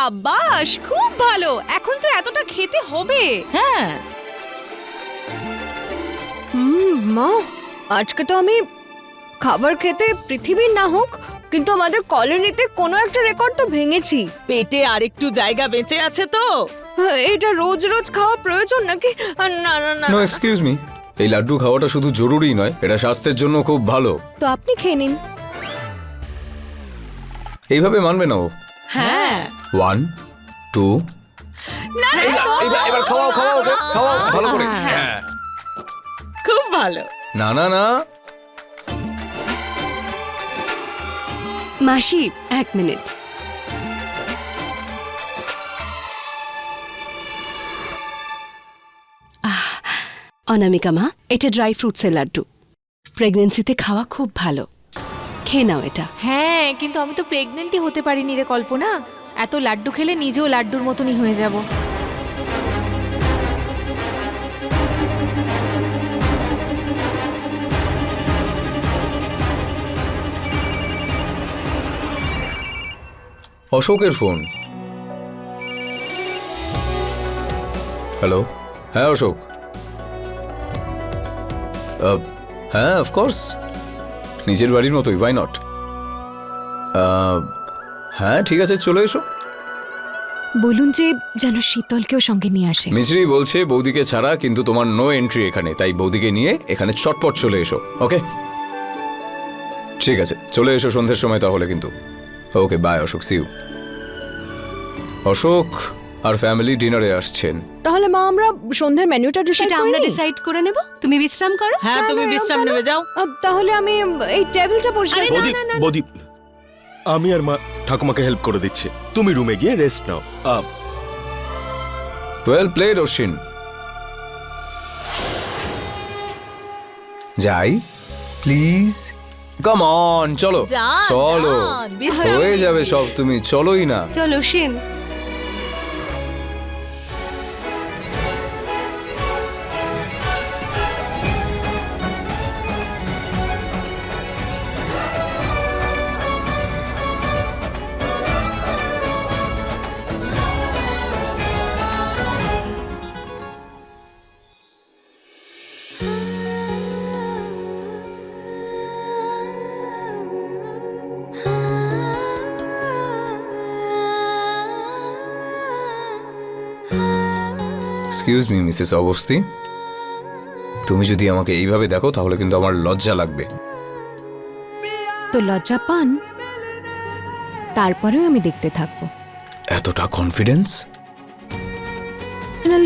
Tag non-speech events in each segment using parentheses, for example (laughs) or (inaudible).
সাবাস খুব ভালো। এখন তো এতটা খেতে হবে। হ্যাঁ। হুম মা আজকে তো আমি খাবার খেতে পৃথিবীর না হোক কিন্তু আমাদের কলোনিতে কোনো একটা রেকর্ড তো ভেঙেছি। পেটে আর একটু জায়গা বেঁচে আছে তো। হ্যাঁ, এটা রোজ রোজ খাওয়া প্রয়োজন নাকি? আর না না না নো। না। এক্সকিউজ মি এই লাড্ডু খাওয়াটা শুধু জরুরি নয় এটা স্বাস্থ্যের জন্য খুব ভালো। তো আপনি খেয়ে নিন। এইভাবে মানবে না ও। হ্যাঁ। ওয়ান টু এবার খাওয়াও খাওয়াও ওকে? খাওয়াও ভালো করে। হ্যাঁ। খুব ভালো। না না না। মাসি এক মিনিট। আহ, অনামিকা মা এটা ড্রাই ফ্রুটসের লাড্ডু। প্রেগনেন্সিতে খাওয়া খুব ভালো। খেয়ে নাও এটা। হ্যাঁ কিন্তু আমি তো প্রেগনেন্টই হতে পারিনি রে কল্পনা। এত লাড্ডু খেলে নিজেও লাড্ডুর মতনই হয়ে যাব। অশোকের ফোন। হ্যালো? হ্যাঁ অশোক। হ্যাঁ অফকোর্স নিজের বাড়ির মতোই বাই নট হ্যাঁ ঠিক আছে চলে এসো। বলুন যে যেন শীতলকেও সঙ্গে নিয়ে আসে। মিছরি বলছে বৌদিকে ছাড়া কিন্তু তোমার নো এন্ট্রি এখানে তাই বৌদিকে নিয়ে এখানে চটপট চলে এসো ওকে? ঠিক আছে চলে এসো সন্ধ্যের সময় তাহলে কিন্তু। Okay bye Ashok see you Ashok R family ডিনারে আসছেন। তাহলে মা আমরা সন্ধ্যের মেনুটা ডিসাইড সেটা আমরা ডিসাইড করে নেব। তুমি বিশ্রাম করো। হ্যাঁ তুমি বিশ্রাম? নেবে যাও। তাহলে আমি এই টেবিলটা পরিষ্কার আরে না, বৌদি বৌদি আমি আর মা ঠাকুমাকে হেল্প করে দিচ্ছি। তুমি রুমে গিয়ে রেস্ট নাও। ওয়েল প্লেড অশ্বিন যাই প্লিজ কাম অন চলো। চলো। হয়ে যাবে সব তুমি চলোই না। চলো Sen excuse me Mrs Awasthi তুমি যদি আমাকে এইভাবে দেখো তাহলে কিন্তু আমার লজ্জা লাগবে। তো লজ্জা পান? তারপরেও আমি দেখতে থাকব। এতটা কনফিডেন্স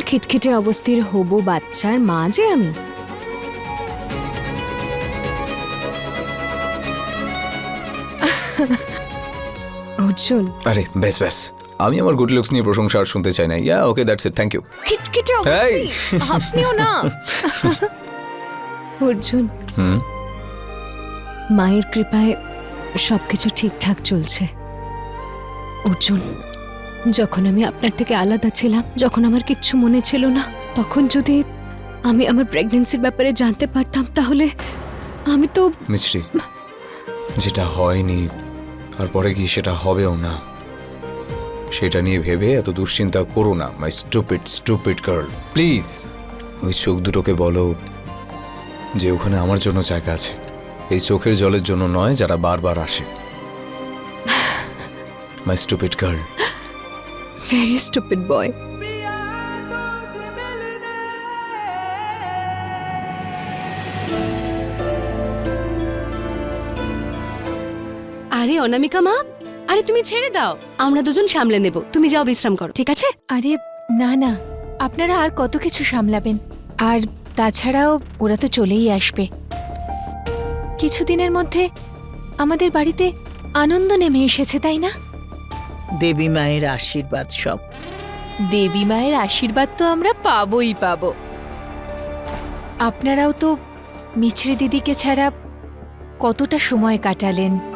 খিটখিটে অবস্থির হবু বাচ্চার মা যে আমি। অর্জুন আরে ব্যাস ব্যাস। আমি আমার গুড লুকস নিয়ে প্রশংসা আর শুনতে চাই না। Yeah okay that's it thank you খিটখিটে এই। অবস্থি আপনিও না। (laughs) অর্জুন। হুম? মায়ের কৃপায় সবকিছু ঠিকঠাক চলছে। অর্জুন যখন আমি আপনার থেকে আলাদা ছিলাম যখন আমার কিচ্ছু মনে ছিল না তখন যদি আমি আমার প্রেগনেন্সির ব্যাপারে জানতে পারতাম তাহলে আমি তো মিষ্টি যেটা হয়নি আর পরে কি সেটা হবেও না? সেটা নিয়ে ভেবে এত দুশ্চিন্তা করো না my stupid stupid girl please ওই চোখ দুটোকে বলো যে ওখানে আমার জন্য জায়গা আছে। এই চোখের জলের জন্য নয়, যারা বারবার আসে। My stupid girl very stupid boy আরে অনামিকা মা আরে তুমি ছেড়ে দাও। আমরা দুজন সামলে নেব। তুমি যাও বিশ্রাম করো ঠিক আছে? আরে না না। আপনারা আর কত কিছু সামলাবেন। আর তাছাড়াও ওরা তো চলেই আসবে। কিছুদিনের মধ্যে আমাদের বাড়িতে আনন্দ নেমে এসেছে তাই না? দেবী মায়ের আশীর্বাদ সব। দেবী মায়ের আশীর্বাদ তো আমরা পাবই পাবো। আপনারাও তো মিছরি দিদিকে ছাড়া কতটা সময় কাটালেন?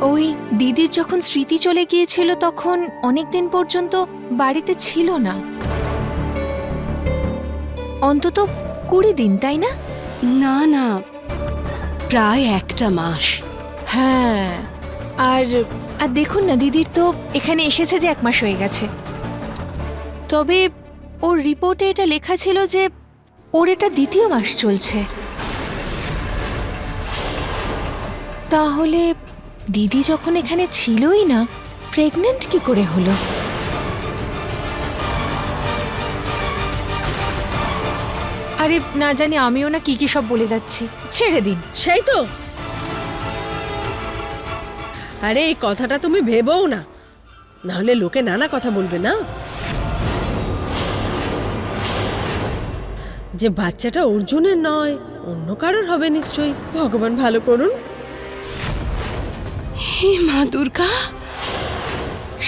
ওই দিদির যখন স্মৃতি চলে গিয়েছিল তখন অনেক দিন পর্যন্ত বাড়িতে ছিল না। অন্তত কুড়ি দিন তাই না? না না প্রায় একটা মাস। হ্যাঁ আর আর দেখুন না দিদির তো এখানে এসেছে যে এক মাস হয়ে গেছে। তবে ওর রিপোর্টে এটা লেখা ছিল যে ওর এটা দ্বিতীয় মাস চলছে। তাহলে দিদি যখন এখানে ছিলই না প্রেগনেন্ট কি করে হলো? আরে না জানি আমিও না কি কি সব বলে যাচ্ছি। ছেড়ে দিন। সেই তো। আরে, এই কথাটা তুমি ভেবও না। নাহলে লোকে নানা কথা বলবে না? যে বাচ্চাটা অর্জুনের নয়, অন্য কারোর হবে নিশ্চয়ই। ভগবান ভালো করুন। হে মা দুর্গা।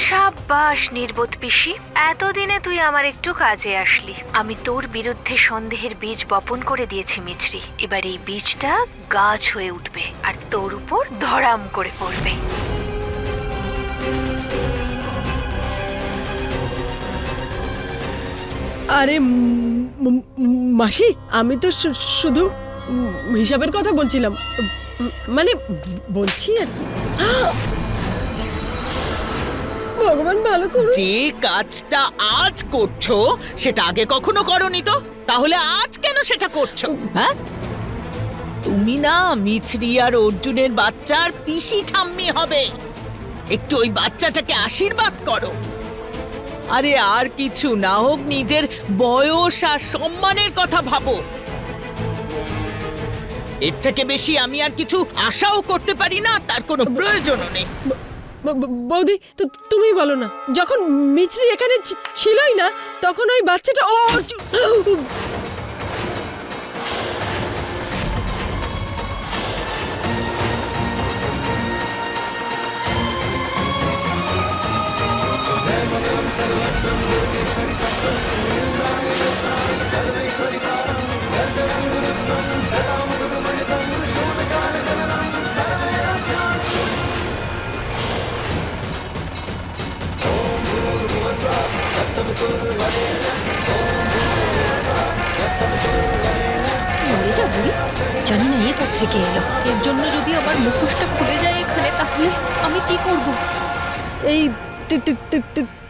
সাব্বাস নির্বোধ পিসি এতদিনে তুই আমার একটু কাজে আসলি। আমি তোর বিরুদ্ধে সন্দেহের বীজ বপন করে দিয়েছি মিছরি। এবার এই বীজটা গাছ হয়ে উঠবে আর তোর উপর ধরাম করে পড়বে। আরে মাসি আমি তো শুধু হিসাবের কথা বলছিলাম। মানে বলছি আর কি। ভগবান ভালো করুন। যে কাজটা আজ করছ, সেটা আগে কখনো করনি তো? তাহলে আজ কেন সেটা করছ? হ্যাঁ? তুমি না মিছরি আর অর্জুনের বাচ্চার পিসি ঠাম্মি হবে। একটু ওই বাচ্চাটাকে আশীর্বাদ করো। আরে আর কিছু না হোক, নিজের বয়স আর সম্মানের কথা ভাবো। এর থেকে বেশি আমি আর কিছু আশাও করতে পারি না তার কোনো প্রয়োজনও নেই। বৌদি তো তুমি বলো না যখন মিছরি এখানে ছি- ছিলই না তখন ওই বাচ্চাটা ও অর্জুন- মরে যা বুড়ি জানি না এ থেকে এলো। এর জন্য যদি আমার মুখোশটা খুলে যায় এখানে তাহলে আমি কি করব? এই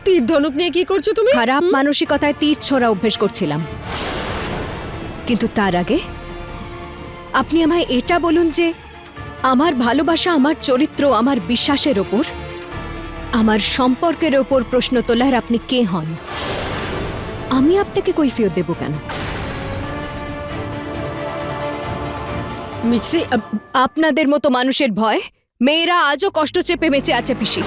তীর ধনুক নিয়ে কি করছ তুমি? খারাপ মানসিকতায় তীর ছোড়া অভ্যেস করছিলাম। কিন্তু তার আগে আপনি আমায় এটা বলুন যে আমার ভালোবাসা আমার চরিত্র আমার বিশ্বাসের ওপর আমার সম্পর্কের ওপর প্রশ্ন তোলার আপনি কে হন? আমি আপনাকে কৈফিয়ত দেব কেন? মিছরি আপনাদের মতো মানুষের ভয় মেয়েরা আজও কষ্ট চেপে বেঁচে আছে পিসি।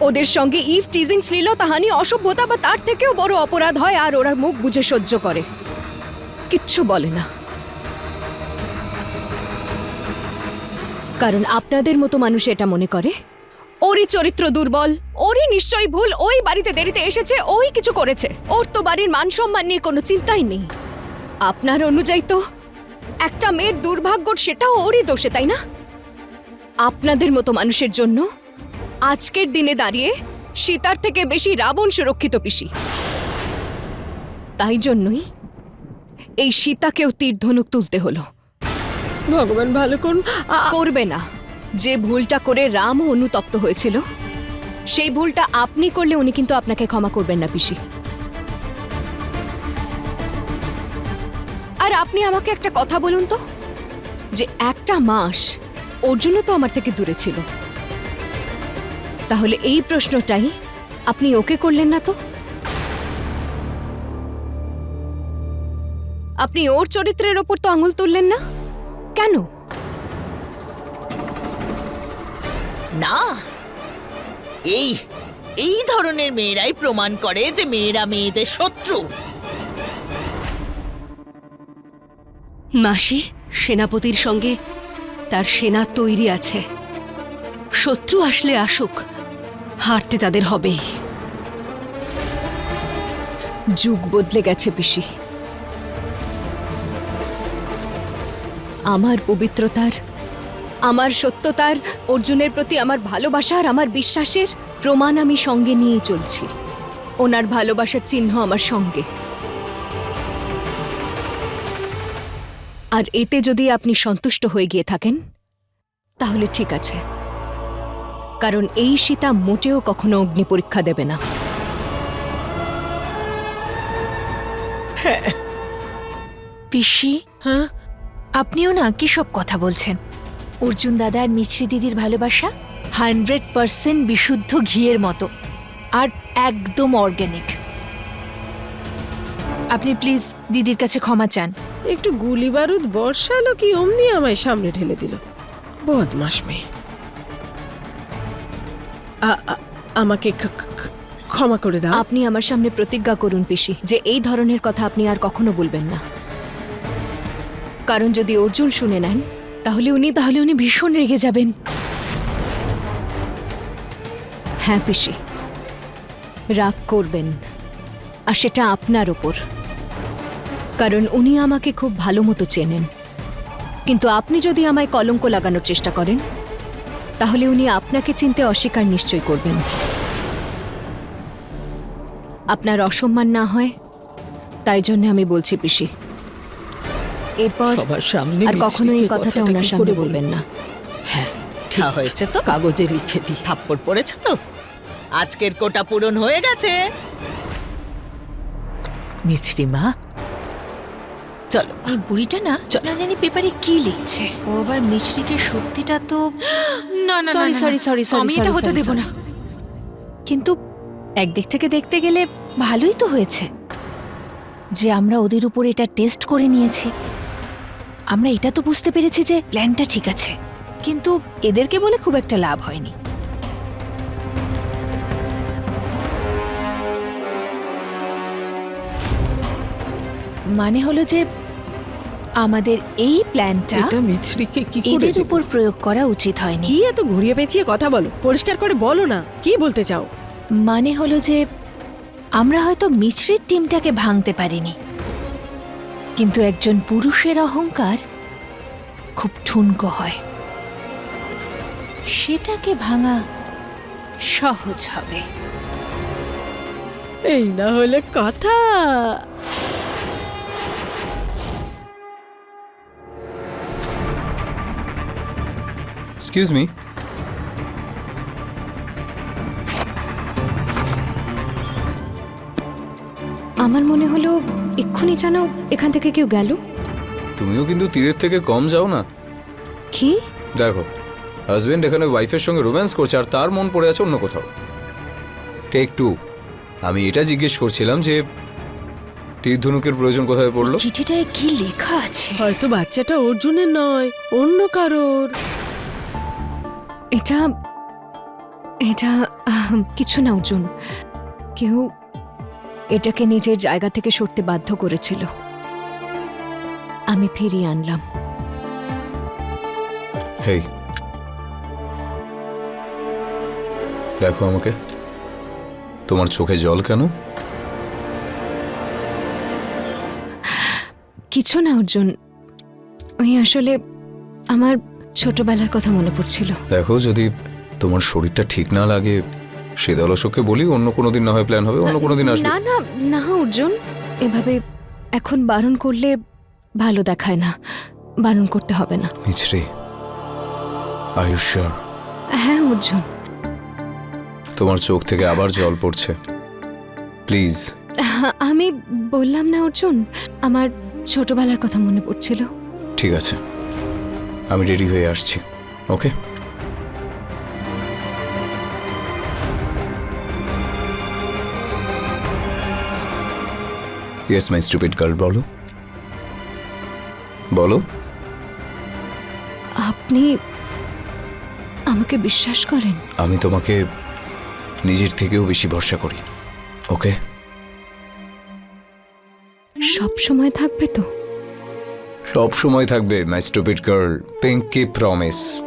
ওদের সঙ্গে ইভ টিজিং শ্লীলতাহানি অসভ্যতা বা তার থেকেও বড় অপরাধ হয় আর ওরা মুখ বুঝে সহ্য করে। কিচ্ছু বলে না। কারণ আপনাদের মতো মানুষ এটা মনে করে। ওরই চরিত্র দুর্বল, ওরই নিশ্চয়ই ভুল, ওই বাড়িতে দেরিতে এসেছে, ওই কিছু করেছে। ওর তো বাড়ির মান সম্মান নিয়ে কোনো চিন্তাই নেই। আপনার অনুযায়ী তো, একটা মেয়ের দুর্ভাগ্য সেটাও ওরই দোষে, তাই না? আপনাদের মতো মানুষের জন্য আজকের দিনে দাঁড়িয়ে সীতার থেকে বেশি রাবণ সুরক্ষিত পিসি। তাই জন্যই এই সীতাকেও তীর ধনুক তুলতে হলো। ভগবান ভালো করুন। করবে না। যে ভুলটা করে রামও অনুতপ্ত হয়েছিল, সেই ভুলটা আপনি করলে উনি কিন্তু আপনাকে ক্ষমা করবেন না, পিসি। আর আপনি আমাকে একটা কথা বলুন তো, যে একটা মাস অর্জুনও তো আমার থেকে দূরে ছিল। তাহলে এই প্রশ্নটাই আপনি ওকে করলেন না তো? আপনি ওর চরিত্রের ওপর তো আঙুল তুললেন না? কেন? না। এই এই ধরনের মেয়েরাই প্রমাণ করে যে মেয়েরা মেয়েদের শত্রু। মাসি সেনাপতির সঙ্গে তার সেনা তৈরি আছে। শত্রু আসলে আসুক হারতে তাদের হবেই। যুগ বদলে গেছে পিসি। আমার পবিত্রতার আমার সত্যতার অর্জুনের প্রতি আমার ভালোবাসার আমার বিশ্বাসের প্রমাণ আমি সঙ্গে নিয়ে চলছি। ওনার ভালোবাসার চিহ্ন আমার সঙ্গে। আর এতে যদি আপনি সন্তুষ্ট হয়ে গিয়ে থাকেন তাহলে ঠিক আছে। কারণ এই সীতা মোটেও কখনো অগ্নি পরীক্ষা দেবে না। পিসি? হ্যাঁ? আপনিও না কি সব কথা বলছেন? অর্জুন দাদা আর মিছরি দিদির ভালোবাসা হান্ড্রেড পার্সেন্ট বিশুদ্ধ ঘিয়ের মতো আর একদম অর্গ্যানিক। আপনি প্লিজ দিদির কাছে ক্ষমা চান। একটু গুলি বারুদ বর্ষালো কি অমনি আমায় সামনে ঠেলে দিল? বদমাস মেয়ে। আ- আ- আমাকে খ- খ- ক্ষমা করে দাও। আপনি আমার সামনে প্রতিজ্ঞা করুন পিসি যে এই ধরনের কথা আপনি আর কখনো বলবেন না। কারণ যদি অর্জুন শুনে নেন, তাহলে উনি তাহলে উনি ভীষণ রেগে যাবেন। হ্যাঁ পিসি। রাগ করবেন আর সেটা আপনার ওপর কারণ উনি আমাকে খুব ভালো মতো চেনেন। কিন্তু আপনি যদি আমায় কলঙ্ক লাগানোর চেষ্টা করেন, তাহলে উনি আপনাকে চিনতে অস্বীকার নিশ্চয় করবেন। আপনার অসম্মান না হয়, তাই জন্য আমি বলছি, পিসি। এরপর সবার সামনে আর কখনো এই কথাটা ওনার সামনে বলবেন না। ঠিক। হয়েছে তো? কাগজে লিখে দি থাপ্পড় পড়েছে তো? আজকের কোটা পূরণ হয়ে গেছে। মিছরি মা। চলো এই বুড়িটা না জানি পেপারে কি লিখছে। ও আবার মিছরিকে সত্যিটা তো না না Sorry, sorry, sorry, sorry, আমি এটা হতে দেব না। কিন্তু একদিক থেকে দেখতে গেলে ভালোই তো হয়েছে। যে আমরা ওদের উপর এটা টেস্ট করে নিয়েছি। আমরা এটা তো বুঝতে পেরেছি যে প্ল্যানটা ঠিক আছে। কিন্তু এদেরকে বলে খুব একটা লাভ হয়নি। মানে হলো যে আমাদের এই প্ল্যানটা এটা মিছরিকে কি করে এদের উপর প্রয়োগ করা উচিত হয়নি। কি এত ঘুরিয়ে পেঁচিয়ে কথা বলো? পরিষ্কার করে বলো না। কি বলতে চাও? মানে হলো যে আমরা হয়তো মিছরির টিমটাকে ভাঙতে পারিনি। কিন্তু একজন পুরুষের অহংকার খুব ঠুনকো হয়। সেটাকে ভাঙা সহজ হবে। এই না হলে কথা। এক্সকিউজ মি আমার মনে হলো এক্ষুনি যেন এখান থেকে কেউ গেল। তুমিও কিন্তু তীরের থেকে কম যাও না। কি? দেখো হাজবেন্ড এখানে ওয়াইফের সঙ্গে রোম্যান্স করছে আর তার মন পড়ে আছে অন্য কোথাও। টেক টু আমি এটা জিজ্ঞেস করছিলাম যে তীর ধনুকের প্রয়োজন কোথায় পড়ল? চিঠিটায় কি লেখা আছে? হয়তো বাচ্চাটা অর্জুনের নয় অন্য কারোর। এটা এটা আহ, কিছু না অর্জুন। কেউ এটাকে নিজের জায়গা থেকে সরতে বাধ্য করেছিল। আমি ফিরিয়ে আনলাম। হেই। দেখো আমাকে। তোমার চোখে জল কেন? কিছু না অর্জুন। ওই আসলে আমার ছোটবেলার কথা মনে পড়ছিল। দেখো যদি তোমার শরীরটা ঠিক না লাগে শীতল অশোককে বলি অন্য কোনো দিন না হয় প্ল্যান হবে অন্য কোনো দিন আসবে। না না না অর্জুন এভাবে এখন বারণ করলে ভালো দেখায় না বারণ করতে হবে না। মিছরি আয়ুষ্যার হ্যাঁ অর্জুন। তোমার চোখ থেকে আবার জল পড়ছে। প্লিজ আমি বললাম না অর্জুন আমার ছোটবেলার কথা মনে পড়ছিল। ঠিক আছে। আমি রেডি হয়ে আসছি okay yes my stupid girl বলো। বলো। আপনি আমাকে বিশ্বাস করেন? আমি তোমাকে নিজের থেকেও বেশি ভরসা করি ওকে? সব সময় থাকবে তো? সব সময় থাকবে my stupid girl pinky promise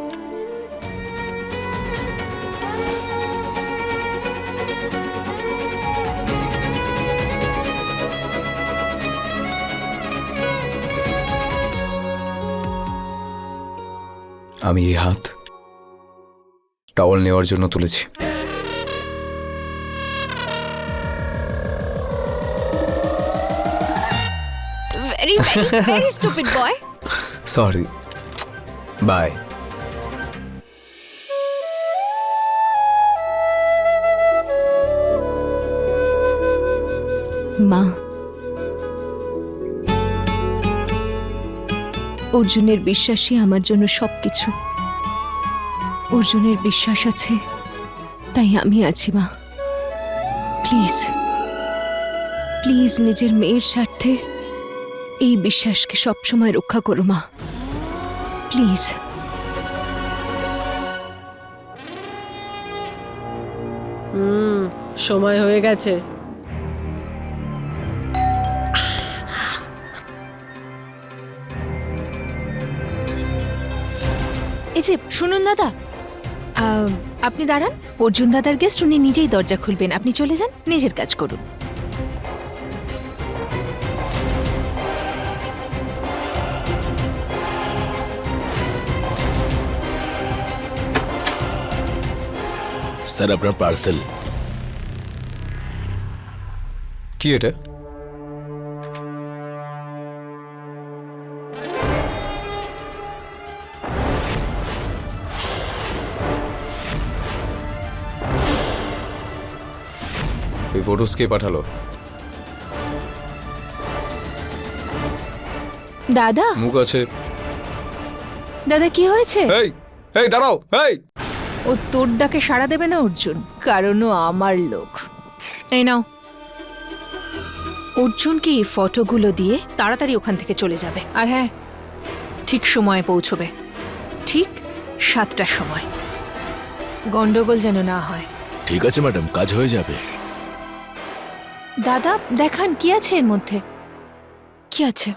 আমি এই হাত টাওয়াল নেওয়ার জন্য তুলেছি। সরি বাই মা অর্জুনের বিশ্বাসই আমার জন্য সবকিছু। অর্জুনের বিশ্বাস আছে, তাই আমি আছি মা। প্লিজ প্লিজ নিজের মেয়ের স্বার্থে এই বিশ্বাসকে সবসময় রক্ষা করো মা। প্লিজ। হুম, সময় হয়ে গেছে। যে শুনুন দাদা। আপনি দাঁড়ান। অর্জুন দাদার গেস্ট উনি নিজেই দরজা খুলবেন। আপনি চলে যান নিজের কাজ করুন। স্যার আপনার পার্সেল কি এটা? এই ফটোস কে পাঠালো? দাদা? মুখ আছে। দাদা কি হয়েছে? এই এই দাঁড়াও এই ও তোর ডাকে সাড়া দেবে না অর্জুন? কারণ ও আমার লোক। এই নাও। অর্জুনকে এই ফটোগুলো দিয়ে তাড়াতাড়ি ওখান থেকে চলে যাবে? আর হ্যাঁ ঠিক সময়ে পৌঁছবে। ঠিক সাতটার সময়। গন্ডগোল যেন না হয়। ঠিক আছে ম্যাডাম কাজ হয়ে যাবে। দাদা দেখান কি আছে এর মধ্যে? কি আছে?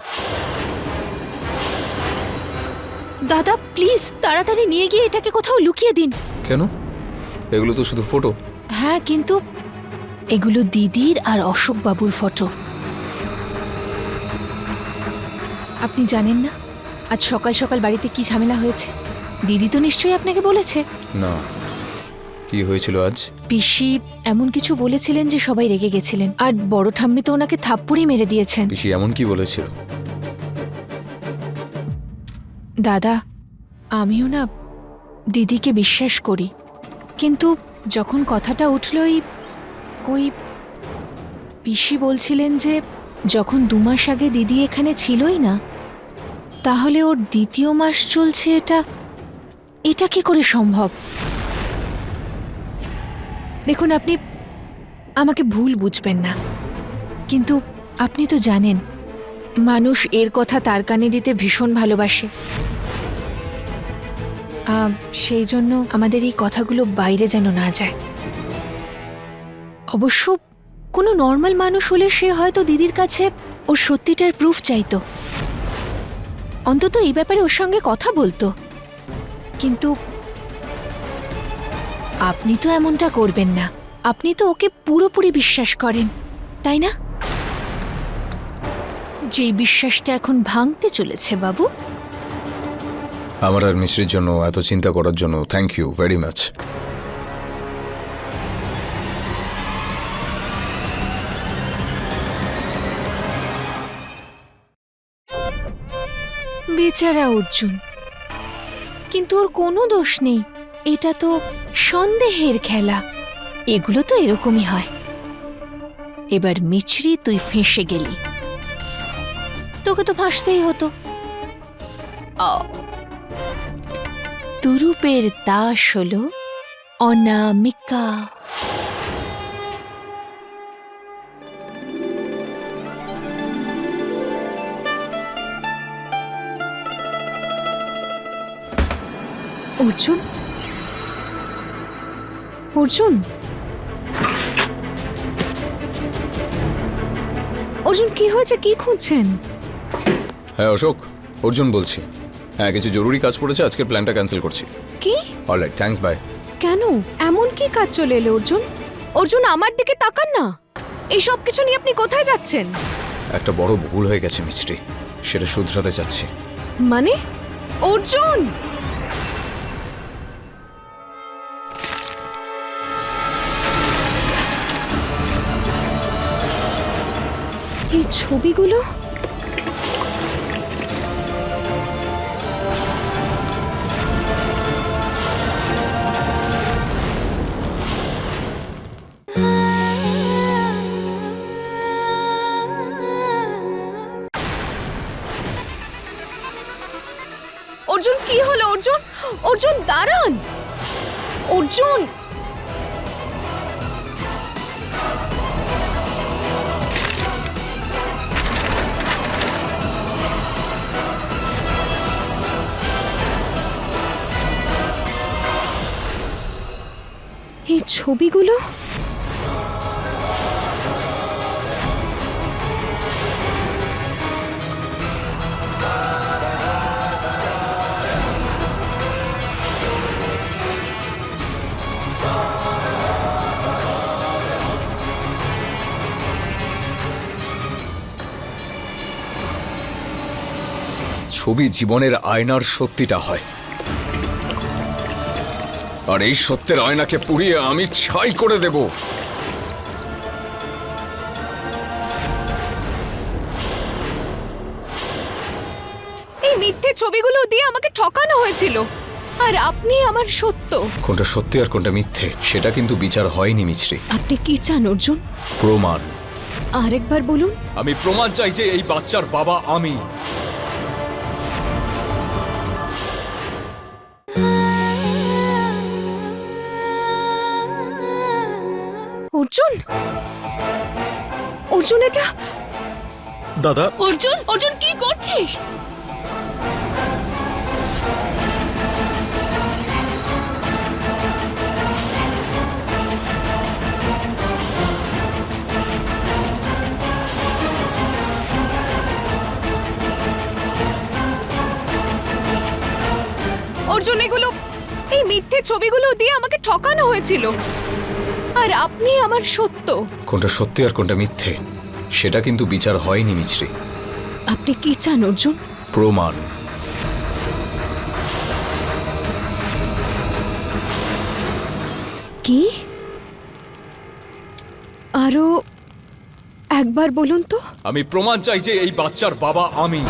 দাদা প্লিজ তাড়াতাড়ি নিয়ে গিয়ে এটাকে কোথাও লুকিয়ে দিন। কেন? এগুলো তো শুধু ফটো। হ্যাঁ কিন্তু এগুলো দিদির আর অশোক বাবুর ফটো। আপনি জানেন না? আজ সকাল সকাল বাড়িতে কি ঝামেলা হয়েছে? দিদি তো নিশ্চয়ই আপনাকে বলেছে। না। কি হয়েছিল আজ? পিসি এমন কিছু বলেছিলেন যে সবাই রেগে গেছিলেন। আর বড় ঠাম্মি তো ওনাকে থাপ্পড়ই মেরে দিয়েছেন। পিসি এমন কি বলেছিল? দাদা আমিও না দিদিকে বিশ্বাস করি। কিন্তু যখন কথাটা উঠল ওই ওই পিসি বলছিলেন যে যখন দু মাস আগে দিদি এখানে ছিলই না তাহলে ওর দ্বিতীয় মাস চলছে এটা এটা কি করে সম্ভব? দেখুন, আপনি আমাকে ভুল বুঝবেন না। কিন্তু আপনি তো জানেন, মানুষ এর কথা তার কানে দিতে ভীষণ ভালোবাসে। সেই জন্য আমাদের এই কথাগুলো বাইরে যেন না যায়। অবশ্য কোনো নর্মাল মানুষ হলে সে হয়তো দিদির কাছে ওর সত্যিটার প্রুফ চাইতো। অন্তত এই ব্যাপারে ওর সঙ্গে কথা বলতো। কিন্তু আপনি তো এমনটা করবেন না। আপনি তো ওকে পুরোপুরি বিশ্বাস করেন তাই না? যেই বিশ্বাসটা এখন ভাঙতে চলেছে বাবু। আমার আর মিশ্রির জন্য এত চিন্তা করার জন্য থ্যাংক ইউ ভেরি মাচ বেচারা অর্জুন কিন্তু ওর কোনো দোষ নেই। এটা তো সন্দেহের খেলা। এগুলো তো এরকমই হয়। এবার মিছরি, তুই ফেঁসে গেলি। তোকে তো ফাঁসতেই হতো। তুরুপের দাস হল অনামিকা। অর্জুন অর্জুন? অর্জুন কি হয়েছে? কি খুঁজছেন? হ্যাঁ অশোক অর্জুন বলছি। হ্যাঁ কিছু জরুরি কাজ পড়েছে আজকের প্ল্যানটা ক্যান্সেল করছি। কি? অলরাইট থ্যাঙ্কস বাই কেন? এমন কি কাজ চলে এলো অর্জুন? অর্জুন আমার দিকে তাকান না। এই সব কিছু নিয়ে আপনি কোথায় যাচ্ছেন? একটা বড় ভুল হয়ে গেছে মিষ্টি সেটা শুধরাতে চাচ্ছি মানে? অর্জুন! এই ছবিগুলো? এই ছবিগুলো? ছবি জীবনের আয়নার সত্যিটা হয়। আর এই সত্যের আয়নাকে পুড়িয়ে আমি ছাই করে দেব। এই মিথ্যে ছবিগুলো দিয়ে আমাকে ঠকানো হয়েছিল। আর আপনি আমার সত্য। কোনটা সত্যি আর কোনটা মিথ্যে সেটা কিন্তু বিচার হয়নি মিছরি। আপনি কি চান অর্জুন? প্রমাণ। আরেকবার বলুন। আমি প্রমাণ চাই যে এই বাচ্চার বাবা আমি। অর্জুন! অর্জুন এটা দাদা। অর্জুন অর্জুন কি করছিস? অর্জুন এগুলো এই মিথ্যে ছবিগুলো দিয়ে আমাকে ঠকানো হয়েছিল। আর আপনি আমার সত্য। কোনটা সত্যি আর কোনটা মিথ্যে সেটা কিন্তু বিচার হয়নি মিছরি। আপনি কি চান অর্জুন? প্রমাণ। কি? আরও একবার বলুন তো। আমি প্রমাণ চাই যে এই বাচ্চার বাবা আমি।